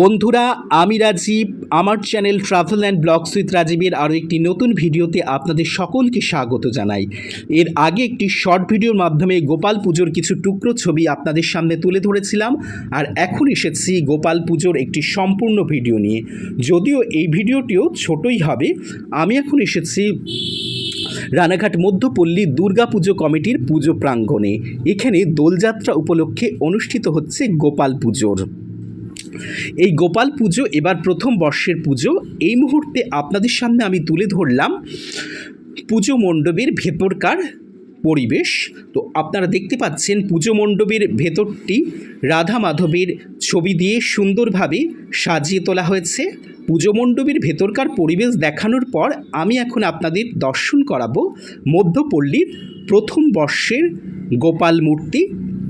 বন্ধুরা, আমি রাজীব। আমার channel travel and blogs with রাজীবের আরও একটি নতুন ভিডিওতে আপনাদের সকলকে স্বাগত জানাই। এর আগে একটি শর্ট ভিডিওর মাধ্যমে গোপাল পুজোর কিছু টুকরো ছবি আপনাদের সামনে তুলে ধরেছিলাম আর এখন এসেছি গোপাল পুজোর একটি সম্পূর্ণ ভিডিও নিয়ে। যদিও এই ভিডিওটিও ছোটই হবে, আমি এখন এসেছি রানাঘাট মধ্যপল্লী দুর্গাপুজো কমিটির পুজো প্রাঙ্গণে। এখানে দোলযাত্রা উপলক্ষে অনুষ্ঠিত হচ্ছে গোপাল পুজোর। এই গোপাল পুজো, এবার প্রথম বর্ষের পুজো। এই মুহূর্তে আপনাদের সামনে আমি তুলে ধরলাম পুজো মণ্ডপের ভেতরকার পরিবেশ। তো আপনারা দেখতে পাচ্ছেন পুজো মণ্ডপের ভেতরটি রাধা মাধবের ছবি দিয়ে সুন্দরভাবে সাজিয়ে তোলা হয়েছে। পুজো মণ্ডপের ভেতরকার পরিবেশ দেখানোর পর আমি এখন আপনাদের দর্শন করাবো মধ্যপল্লীর প্রথম বর্ষের গোপাল মূর্তি।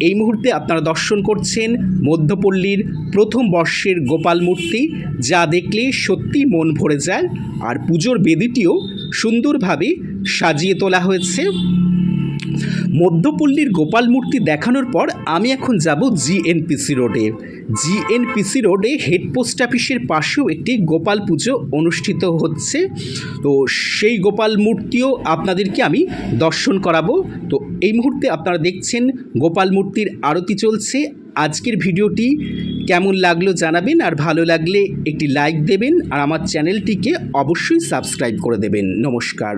এই মুহূর্তে আপনারা দর্শন করছেন মধ্যপল্লীর প্রথম বর্ষের গোপাল মূর্তি, যা দেখলে সত্যি মন ভরে যায়। আর পুজোর বেদিটিও সুন্দরভাবে সাজিয়ে তোলা হয়েছে। মধ্যপল্লীর গোপাল মূর্তি দেখানোর পর আমি এখন যাব জিএনপিসি রোডে। জিএনপিসি রোডে হেড পোস্ট অফিসের পাশেও একটি গোপাল পুজো অনুষ্ঠিত হচ্ছে। তো সেই গোপাল মূর্তিও আপনাদেরকে আমি দর্শন করাবো। তো এই মুহূর্তে আপনারা দেখছেন গোপাল মূর্তির আরতি চলছে। আজকের ভিডিওটি কেমন লাগল জানাবেন, আর ভালো লাগলে একটি লাইক দেবেন, আর আমার চ্যানেলটিকে অবশ্যই সাবস্ক্রাইব করে দেবেন। নমস্কার।